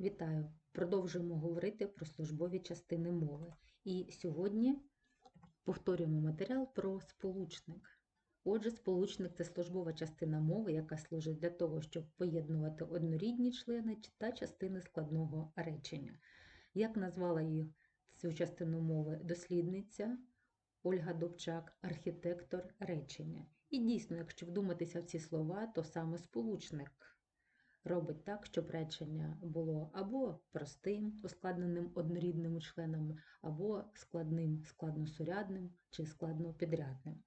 Вітаю! Продовжуємо говорити про службові частини мови. І сьогодні повторюємо матеріал про сполучник. Отже, сполучник це службова частина мови, яка служить для того, щоб поєднувати однорідні члени та частини складного речення. Як назвала їх цю частину мови дослідниця Ольга Добчак, архітектор речення. І дійсно, якщо вдуматися в ці слова, то саме сполучник робить так, щоб речення було або простим, ускладненим однорідними членами, або складним, складносурядним чи складнопідрядним.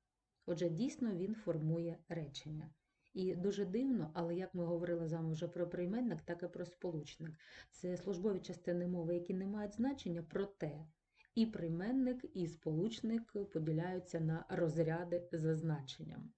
Отже, дійсно він формує речення. І дуже дивно, але як ми говорили з вами вже про прийменник, так і про сполучник. Це службові частини мови, які не мають значення, проте і прийменник, і сполучник поділяються на розряди за значенням.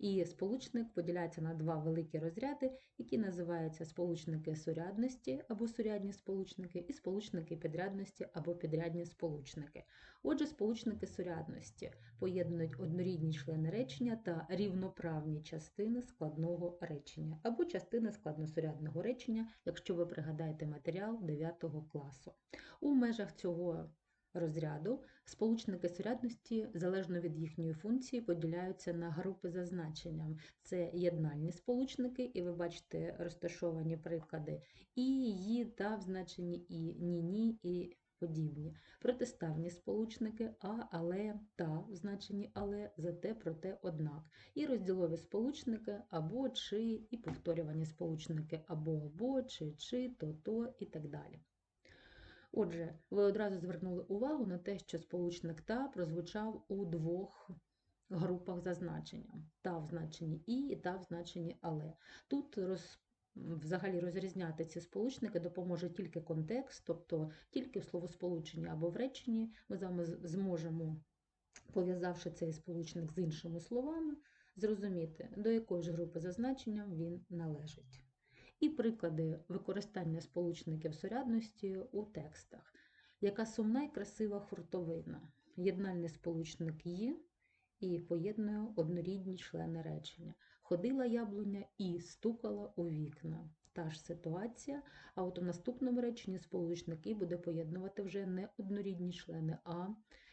І сполучник поділяється на два великі розряди, які називаються сполучники сурядності або сурядні сполучники, і сполучники підрядності або підрядні сполучники. Отже, сполучники сурядності поєднують однорідні члени речення та рівноправні частини складного речення або частини складносурядного речення, якщо ви пригадаєте матеріал 9 класу. У межах цього розряду сполучники сурядності, залежно від їхньої функції, поділяються на групи за значенням. Це єднальні сполучники, і ви бачите розташовані приклади і її, та в значенні, і ні-ні, і подібні. Протиставні сполучники а, але, та в значенні але, зате, проте, однак. І розділові сполучники або, чи, і повторювані сполучники або, або, чи, чи, то, то і так далі. Отже, ви одразу звернули увагу на те, що сполучник та прозвучав у двох групах за значенням. Та в значенні і, і та в значенні але. Тут роз, взагалі розрізняти ці сполучники допоможе тільки контекст, тобто тільки в словосполученні або в реченні ми з вами зможемо, пов'язавши цей сполучник з іншими словами, зрозуміти, до якої ж групи за значенням він належить і приклади використання сполучників сурядності у текстах. Яка сумна і красива хуртовина. Єднальний сполучник «є» і поєднує однорідні члени речення. Ходила яблуня і стукала у вікна. Та ж ситуація, а от у наступному реченні сполучник «і» буде поєднувати вже не однорідні члени, а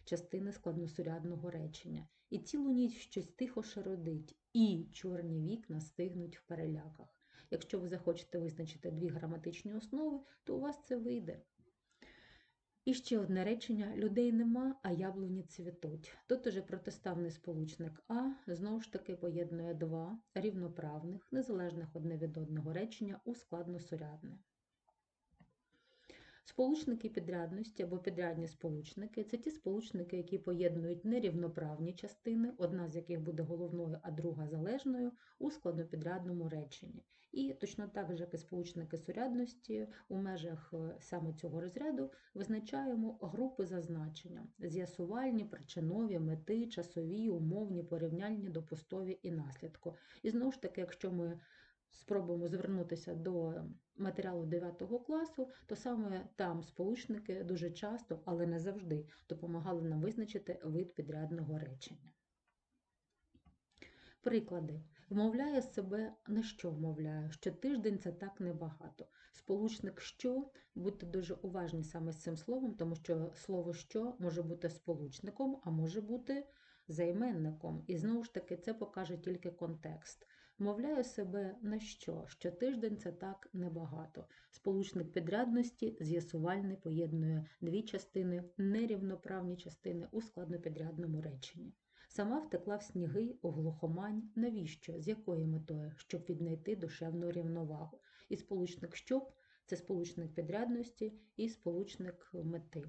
частини складносурядного речення. І цілу ніч щось тихо шародить, і чорні вікна стигнуть в переляках. Якщо ви захочете визначити дві граматичні основи, то у вас це вийде. І ще одне речення: людей нема, а яблуні цвітуть. Тут уже протиставний сполучник А знову ж таки поєднує два рівноправних, незалежних одне від одного речення у складносурядне. Сполучники підрядності або підрядні сполучники це ті сполучники, які поєднують нерівноправні частини, одна з яких буде головною, а друга залежною, у складнопідрядному реченні. І точно так же, як і сполучники сурядності, у межах е, саме цього розряду визначаємо групи за значенням: з'ясувальні, причинові, мети, часові, умовні, порівняльні, допустові і наслідку. І знову ж таки, якщо ми спробуємо звернутися до матеріалу 9 класу, то саме там сполучники дуже часто, але не завжди, допомагали нам визначити вид підрядного речення. Приклади. Вмовляє себе на що вмовляє? Що тиждень це так небагато. Сполучник що, будьте дуже уважні саме з цим словом, тому що слово що може бути сполучником, а може бути займенником. І знову ж таки, це покаже тільки контекст. Вмовляю себе на що? Що тиждень це так небагато. Сполучник підрядності з'ясувальний поєднує дві частини, нерівноправні частини у складнопідрядному реченні. Сама втекла в сніги у глухомань. Навіщо? З якою метою? Щоб віднайти душевну рівновагу. І сполучник щоб це сполучник підрядності і сполучник мети.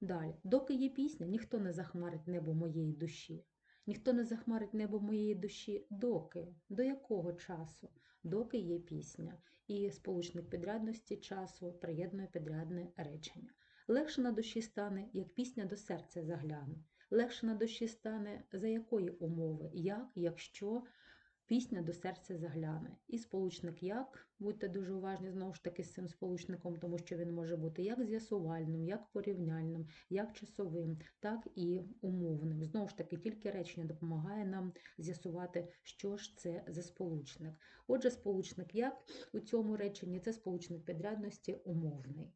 Далі, доки є пісня, ніхто не захмарить небо моєї душі. Ніхто не захмарить небо моєї душі, доки, до якого часу, доки є пісня, і сполучник підрядності часу приєднує підрядне речення. Легше на душі стане, як пісня до серця загляне. Легше на душі стане за якої умови, як, якщо Пісня до серця загляне. І сполучник як, будьте дуже уважні знову ж таки з цим сполучником, тому що він може бути як з'ясувальним, як порівняльним, як часовим, так і умовним. Знову ж таки, тільки речення допомагає нам з'ясувати, що ж це за сполучник. Отже, сполучник як у цьому реченні це сполучник підрядності умовний.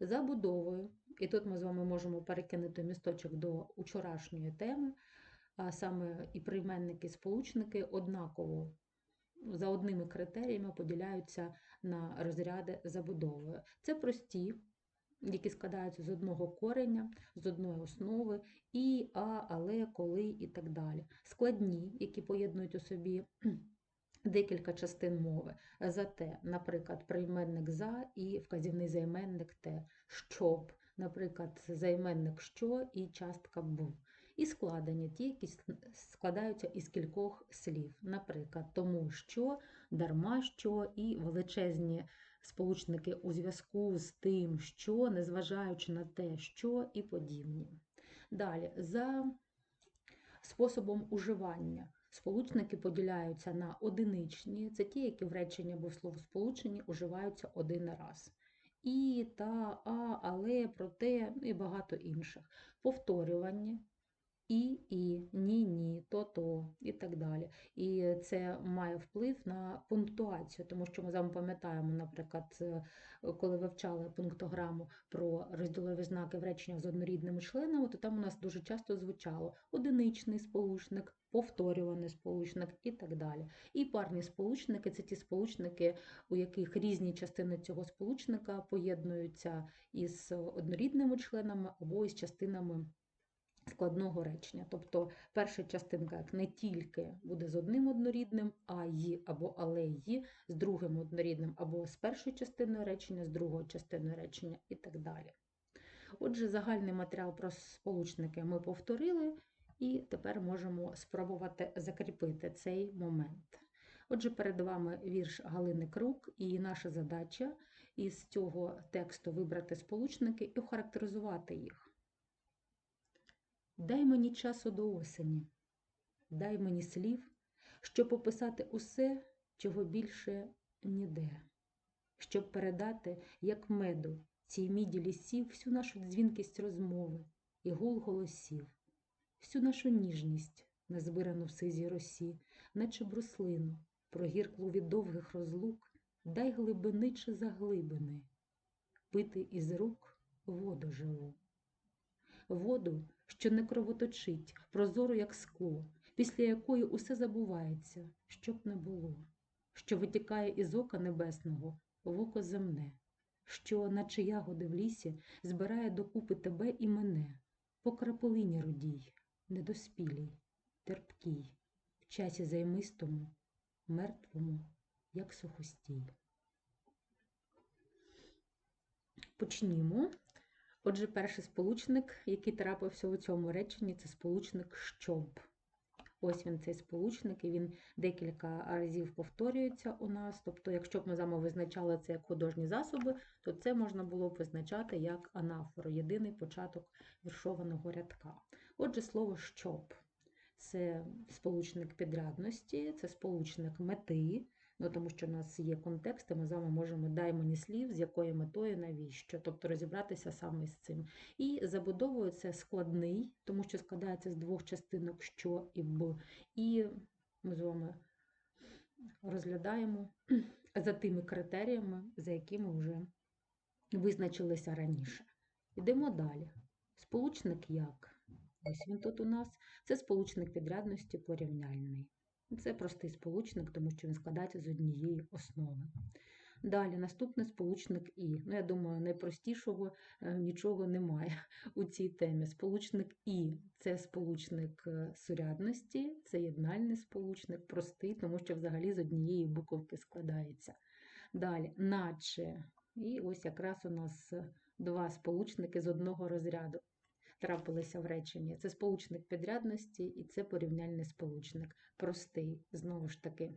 Забудовою, і тут ми з вами можемо перекинути місточок до учорашньої теми саме і прийменники, і сполучники однаково за одними критеріями поділяються на розряди забудовою. Це прості, які складаються з одного кореня, з одної основи, і, а, але, коли і так далі. Складні, які поєднують у собі. Декілька частин мови. Зате, наприклад, прийменник за і вказівний займенник те, щоб, наприклад, займенник що і частка був і складені, ті, які складаються із кількох слів. Наприклад, тому що, дарма що і величезні сполучники у зв'язку з тим, що, незважаючи на те, що і подібні. Далі, за способом уживання. Сполучники поділяються на одиничні, це ті, які в реченні або в словосполученні уживаються один раз. І, та, а, але, проте і багато інших. Повторювані і, і, ні, ні, то, то і так далі. І це має вплив на пунктуацію, тому що ми з вами пам'ятаємо, наприклад, е, коли вивчали пунктограму про розділові знаки в реченнях з однорідними членами, то там у нас дуже часто звучало одиничний сполучник, повторюваний сполучник і так далі. І парні сполучники це ті сполучники, у яких різні частини цього сполучника поєднуються із однорідними членами або із частинами складного речення. Тобто перша частинка як не тільки буде з одним однорідним, а ї або але ї, з другим однорідним, або з першої частиною речення, з другої частиною речення і так далі. Отже, загальний матеріал про сполучники ми повторили, і тепер можемо спробувати закріпити цей момент. Отже, перед вами вірш Галини Крук, і наша задача із цього тексту вибрати сполучники і охарактеризувати їх. Дай мені часу до осені, дай мені слів, щоб описати усе, чого більше ніде, щоб передати, як меду, цій міді лісів, всю нашу дзвінкість розмови і гул голосів, всю нашу ніжність, назбирану в сизій росі, наче бруслину, прогірклу від довгих розлук, дай глибини чи заглибини, пити із рук воду живу. Воду, що не кровоточить, прозору, як скло, після якої усе забувається, щоб не було, що витікає із ока небесного в око земне, що, наче ягоди в лісі, збирає докупи тебе і мене, по крапелині рудій, недоспілій, терпкій, в часі займистому, мертвому, як сухостій. Почнімо. Отже, перший сполучник, який трапився у цьому реченні, це сполучник щоб. Ось він цей сполучник, і він декілька разів повторюється у нас. Тобто, якщо б ми з вами визначали це як художні засоби, то це можна було б визначати як анафору, єдиний початок віршованого рядка. Отже, слово щоб це сполучник підрядності, це сполучник мети, Ну, Тому що в нас є контекст, і ми з вами можемо дай мені слів, з якою метою, навіщо, тобто розібратися саме з цим. І забудовою це складний, тому що складається з двох частинок що і б. І ми з вами розглядаємо за тими критеріями, за якими вже визначилися раніше. Йдемо далі. Сполучник як? Ось він тут у нас це сполучник підрядності порівняльний. Це простий сполучник, тому що він складається з однієї основи. Далі, наступний сполучник І. Ну, я думаю, найпростішого е, нічого немає у цій темі. Сполучник І це сполучник е, сурядності, це єднальний сполучник, простий, тому що взагалі з однієї буковки складається. Далі, наче. І ось якраз у нас два сполучники з одного розряду трапилися в реченні. Це сполучник підрядності і це порівняльний сполучник. Простий, знову ж таки.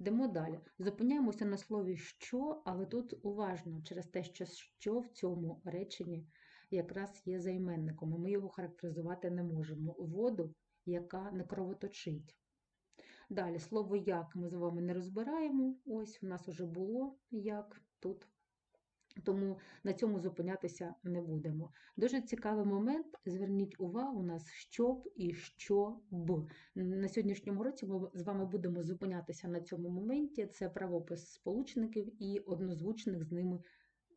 Йдемо далі. Зупиняємося на слові що, але тут уважно через те, що що в цьому реченні якраз є займенником, і ми його характеризувати не можемо. Воду, яка не кровоточить. Далі слово як ми з вами не розбираємо. Ось у нас вже було як тут. Тому на цьому зупинятися не будемо. Дуже цікавий момент. Зверніть увагу у нас щоб і що б. На сьогоднішньому році ми з вами будемо зупинятися на цьому моменті. Це правопис сполучників і однозвучних з ними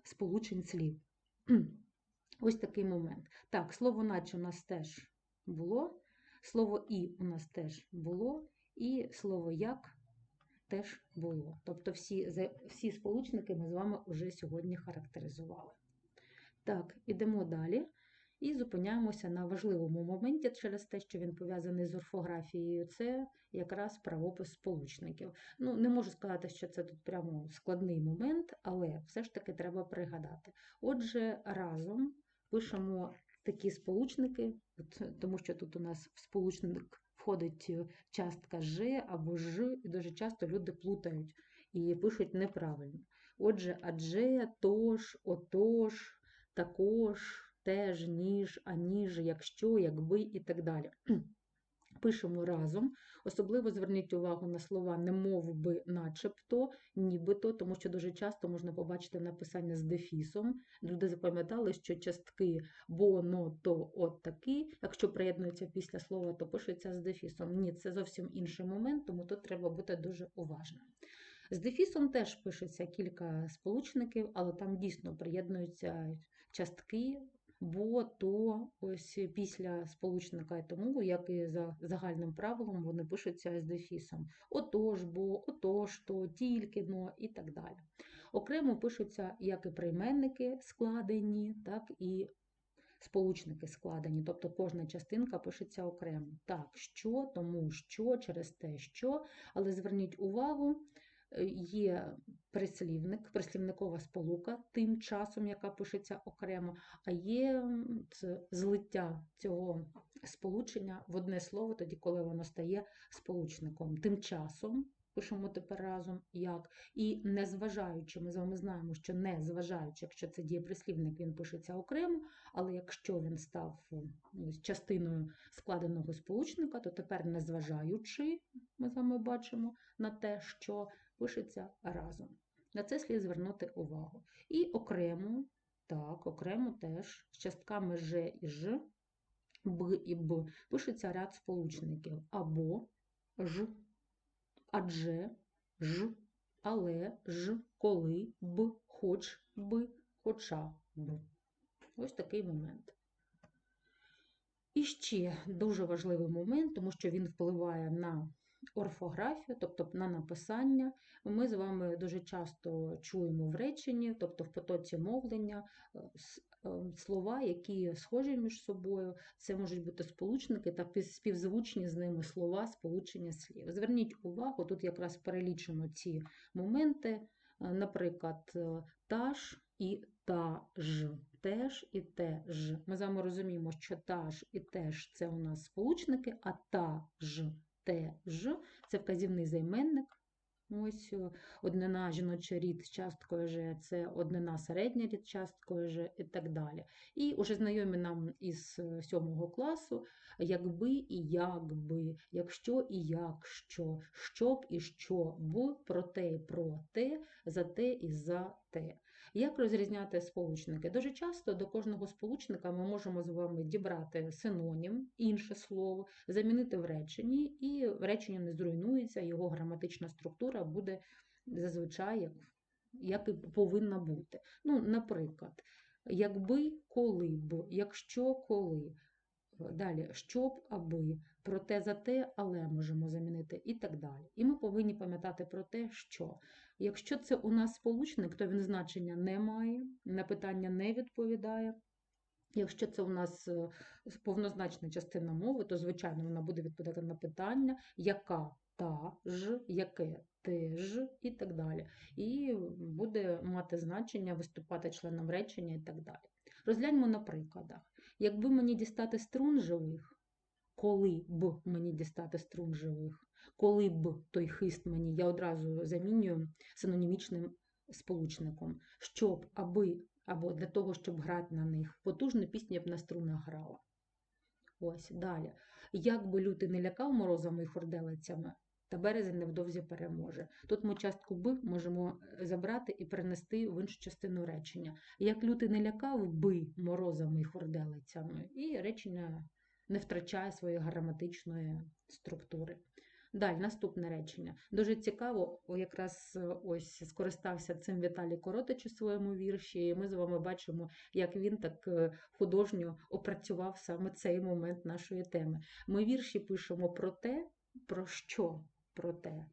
сполучень слів. Ось такий момент. Так, слово наче у нас теж було, слово і у нас теж було, і слово як теж було. Тобто всі, всі сполучники ми з вами вже сьогодні характеризували. Так, ідемо далі. І зупиняємося на важливому моменті через те, що він пов'язаний з орфографією. Це якраз правопис сполучників. Ну, не можу сказати, що це тут прямо складний момент, але все ж таки треба пригадати. Отже, разом пишемо такі сполучники, тому що тут у нас сполучник входить е, частка Ж або Ж, і дуже часто люди плутають і пишуть неправильно. Отже, адже, тож, отож, також, теж, ніж, аніж, якщо, якби і так далі. Пишемо разом. Особливо зверніть увагу на слова не мов би, начебто, нібито, тому що дуже часто можна побачити написання з дефісом. Люди запам'ятали, що частки бо, но, то, от такі, якщо приєднується після слова, то пишеться з дефісом. Ні, це зовсім інший момент, тому тут треба бути дуже уважним. З дефісом теж пишеться кілька сполучників, але там дійсно приєднуються частки бо, то, ось після сполучника і тому, як і за загальним правилом, вони пишуться з дефісом. Отож, бо, отож, то, тільки, но і так далі. Окремо пишуться як і прийменники складені, так і сполучники складені, тобто кожна частинка пишеться окремо. Так, що, тому що, через те, що, але зверніть увагу, є прислівник, прислівникова сполука тим часом, яка пишеться окремо, а є злиття цього сполучення в одне слово, тоді, коли воно стає сполучником. Тим часом пишемо тепер разом як. І незважаючи, ми з вами знаємо, що незважаючи, якщо це дієприслівник, він пишеться окремо, але якщо він став е, ось, частиною складеного сполучника, то тепер незважаючи, ми з вами бачимо на те, що пишеться разом. На це слід звернути увагу. І окремо, так, окремо теж з частками Ж і Ж, Б і Б пишеться ряд сполучників або Ж, адже, Ж, але, Ж, коли, Б, хоч би, хоча б. Ось такий момент. І ще дуже важливий момент, тому що він впливає на орфографію, тобто на написання. Ми з вами дуже часто чуємо в реченні, тобто в потоці мовлення, е, е, слова, які схожі між собою. Це можуть бути сполучники та співзвучні з ними слова, сполучення слів. Зверніть увагу, тут якраз перелічено ці моменти. Е, Наприклад, е, та ж і та ж, теж і теж. Ми з вами розуміємо, що та ж і теж це у нас сполучники, а та ж, теж це вказівний займенник. Ось е, однина жіночий рід з часткою Ж, це однина середня рід часткою Ж і так далі. І уже знайомі нам із е, сьомого класу, якби і якби, якщо і якщо, щоб і що, б, про те і про те, за те і за те. Як розрізняти сполучники? Дуже часто до кожного сполучника ми можемо з вами дібрати синонім, інше слово, замінити в реченні, і речення не зруйнується, його граматична структура буде зазвичай як, як і повинна бути. Ну, наприклад, якби, коли б, якщо коли. Далі, щоб, аби, проте за те, але можемо замінити і так далі. І ми повинні пам'ятати про те, що якщо це у нас сполучник, то він значення не має, на питання не відповідає. Якщо це у нас е, повнозначна частина мови, то, звичайно, вона буде відповідати на питання, яка та ж, яке теж і так далі. І буде мати значення, виступати членом речення і так далі. Розгляньмо на прикладах. Якби мені дістати струн живих, коли б мені дістати струн живих, коли б той хист мені, я одразу замінюю синонімічним сполучником, щоб, аби, або для того, щоб грати на них, потужну пісню я б на струнах грала. Ось далі. Як би лютий не лякав морозами і хорделицями, Та березень невдовзі переможе. Тут ми частку Б можемо е, забрати і перенести в іншу частину речення. Як лютий не лякав би морозами і хурделицями, і речення не втрачає своєї граматичної структури. Далі, наступне речення. Дуже цікаво, якраз е, ось скористався цим Віталій Коротич у своєму вірші, і ми з вами бачимо, як він так е, художньо опрацював саме цей момент нашої теми. Ми вірші пишемо про те, про що про те,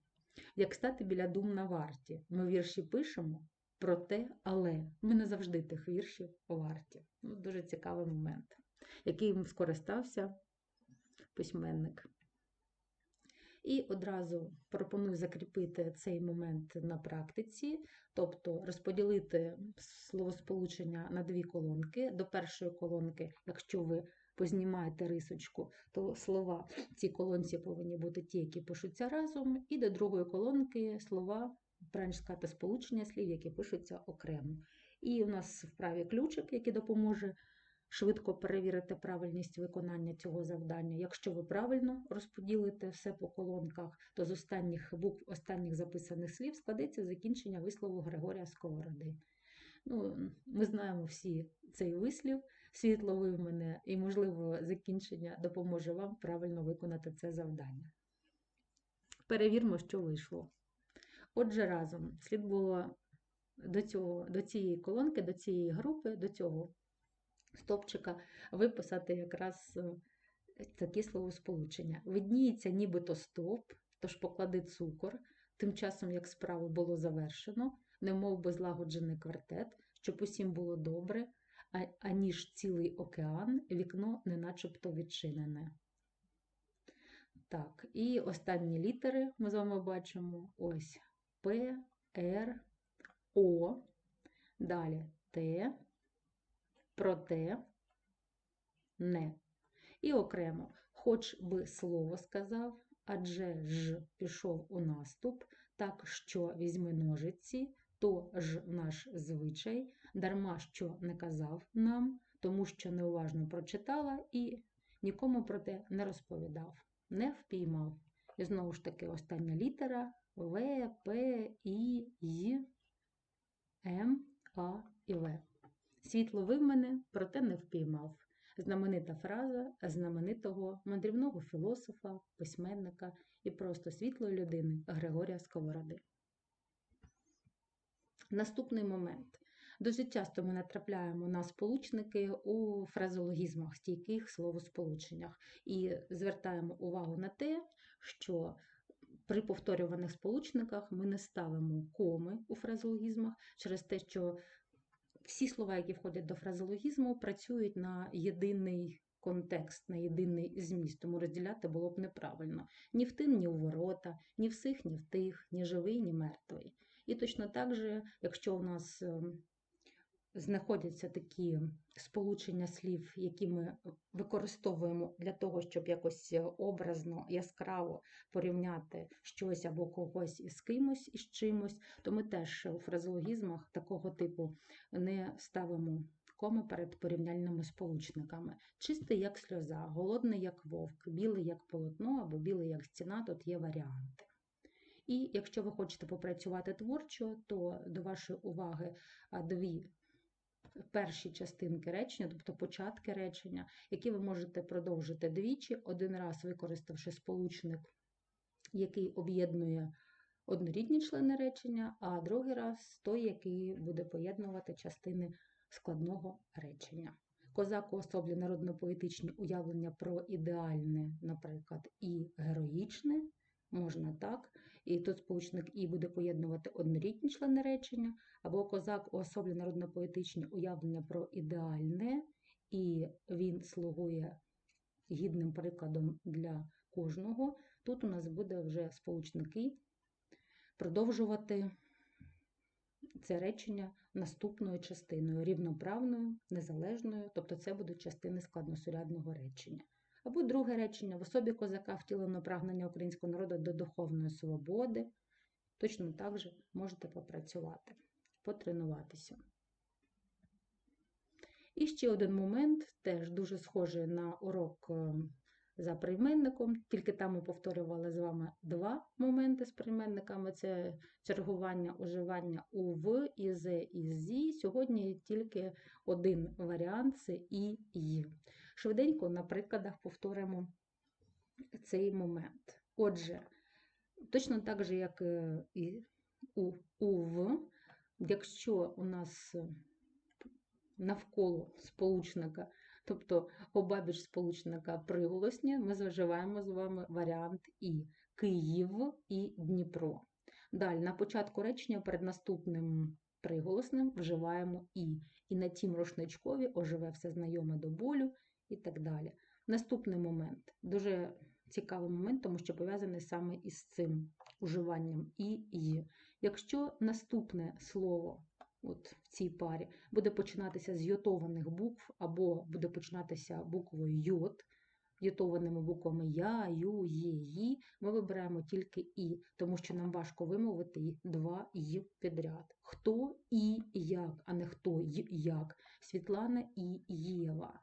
як стати біля дум на варті. Ми вірші пишемо про те, але ми не завжди тих віршів варті. Ну, Дуже цікавий момент, яким скористався письменник. І одразу пропоную закріпити цей момент на практиці, тобто розподілити словосполучення на дві колонки. До першої колонки, якщо ви познімаєте рисочку, то слова в цій колонці повинні бути ті, які пишуться разом, і до другої колонки слова, правильно сказати, сполучення слів, які пишуться окремо. І у нас в праві ключик, який допоможе швидко перевірити правильність виконання цього завдання. Якщо ви правильно розподілите все по колонках, то з останніх букв останніх записаних слів складеться закінчення вислову Григорія Сковороди. Ну, Ми знаємо всі цей вислів, світло вивмене, і, можливо, закінчення допоможе вам правильно виконати це завдання. Перевірмо, що вийшло. Отже, разом слід було до, цього, до цієї колонки, до цієї групи, до цього стопчика виписати якраз е, такі словосполучення. Видніється нібито стоп, тож поклади цукор, тим часом, як справу було завершено, немов би злагоджений квартет, щоб усім було добре, аніж цілий океан, вікно не начебто відчинене. Так, і останні літери ми з вами бачимо ось П, Р, О, далі Т, проте не. І окремо, хоч би слово сказав, адже ж пішов у наступ, так що візьми ножиці, то ж наш звичай, дарма що не казав нам, тому що неуважно прочитала і нікому про те не розповідав, не впіймав. І знову ж таки, остання літера В, П, І, Й, М, А і В. Світло вив мене, проте не впіймав. Знаменита фраза знаменитого мандрівного філософа, письменника і просто світлої людини Григорія Сковороди. Наступний момент. Дуже часто ми натрапляємо на сполучники у фразологізмах, стійких словосполученнях, і звертаємо увагу на те, що при повторюваних сполучниках ми не ставимо коми у фразологізмах через те, що всі слова, які входять до фразологізму, працюють на єдиний контекст, на єдиний зміст, тому розділяти було б неправильно. Ні в тим, ні в ворота, ні в сих, ні в тих, ні живий, ні мертвий. І точно так же, якщо у нас ем, знаходяться такі сполучення слів, які ми використовуємо для того, щоб якось образно, яскраво порівняти щось або когось із кимось із чимось, то ми теж у фразеологізмах такого типу не ставимо кому перед порівняльними сполучниками. Чистий, як сльоза, голодний, як вовк, білий, як полотно або білий, як стіна, тут є варіанти. І якщо ви хочете попрацювати творчо, то до вашої уваги дві перші частинки речення, тобто початки речення, які ви можете продовжити двічі, один раз використавши сполучник, який об'єднує однорідні члени речення, а другий раз той, який буде поєднувати частини складного речення. Козак уособлює народно-поетичні уявлення про ідеальне, наприклад, і героїчне, можна так. І тут сполучник І буде поєднувати однорідні члени речення, або козак уособлює народно-поетичні уявлення про ідеальне, і він слугує гідним прикладом для кожного. Тут у нас буде вже сполучники продовжувати це речення наступною частиною, рівноправною, незалежною, тобто це будуть частини складносурядного речення. Або друге речення в особі козака втілено прагнення українського народу до духовної свободи. Точно так же можете попрацювати, потренуватися. І ще один момент, теж дуже схожий на урок е, за прийменником. Тільки там ми повторювали з вами два моменти з прийменниками: це чергування, уживання у в, і з, і зі. Сьогодні тільки один варіант це і й. Швиденько на прикладах повторимо цей момент. Отже, точно так же, як е, і у, у в, якщо у нас навколо сполучника, тобто обабіч сполучника приголосні, ми заживаємо з вами варіант І Київ і Дніпро. Далі, на початку речення перед наступним приголосним вживаємо І. І на тім рушничкові оживе все знайоме до болю і так далі. Наступний момент дуже цікавий момент, тому що пов'язаний саме із цим уживанням і «й». Якщо наступне слово от в цій парі буде починатися з йотованих букв, або буде починатися буквою йот, йотованими буквами Я, Ю, Є, Ї, ми вибираємо тільки І, тому що нам важко вимовити два «й» підряд. Хто і як, а не хто й як. Світлана і Єва.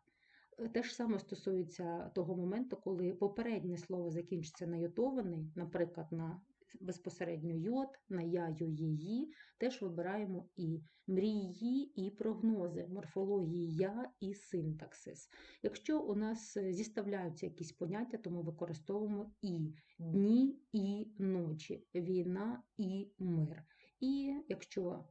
Те ж саме стосується того моменту, коли попереднє слово закінчиться на йотований, наприклад, на безпосередньо йод, на я, ю, її, теж вибираємо і мрії, і прогнози, морфології я і синтаксис. Якщо у нас зіставляються якісь поняття, то ми використовуємо і дні і ночі, війна і мир. І якщо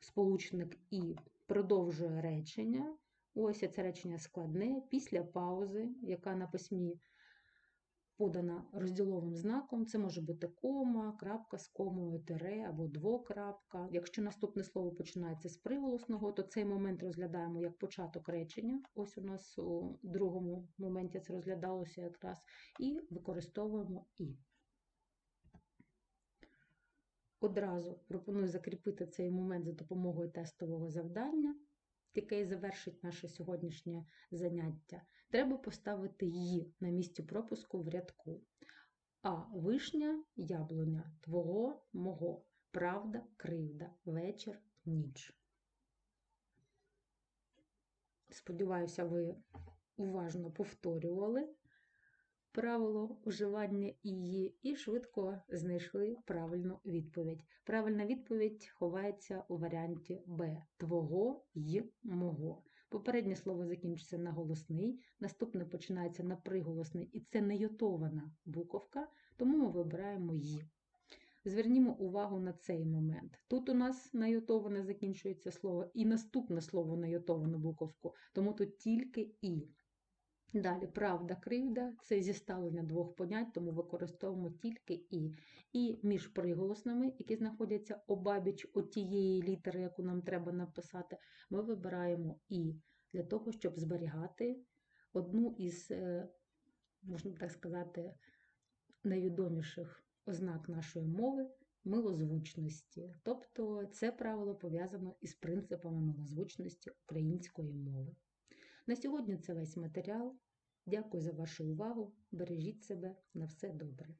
сполучник і продовжує речення, ось це речення складне, після паузи, яка на письмі подана розділовим знаком, це може бути кома, крапка з комою, тире або двокрапка. Якщо наступне слово починається з приголосного, то цей момент розглядаємо як початок речення. Ось у нас у другому моменті це розглядалося якраз, і використовуємо і. Одразу пропоную закріпити цей момент за допомогою тестового завдання яке і завершить наше сьогоднішнє заняття, треба поставити її на місці пропуску в рядку. А вишня, яблуня, твого, мого, правда, кривда, вечір, ніч. Сподіваюся, ви уважно повторювали правило уживання її і швидко знайшли правильну відповідь. Правильна відповідь ховається у варіанті Б твого й мого. Попереднє слово закінчиться на голосний, наступне починається на приголосний, і це не йотована буковка, тому ми вибираємо «й». Звернімо увагу на цей момент. Тут у нас на йотоване закінчується слово, і наступне слово на йотовану буковку, тому тут тільки І. Далі, правда, кривда це зіставлення двох понять, тому використовуємо тільки і. І між приголосними, які знаходяться обабіч тієї літери, яку нам треба написати, ми вибираємо і для того, щоб зберігати одну із, е, можна так сказати, найвідоміших ознак нашої мови милозвучності. Тобто це правило пов'язано із принципами милозвучності української мови. На сьогодні це весь матеріал. Дякую за вашу увагу. Бережіть себе на все добре.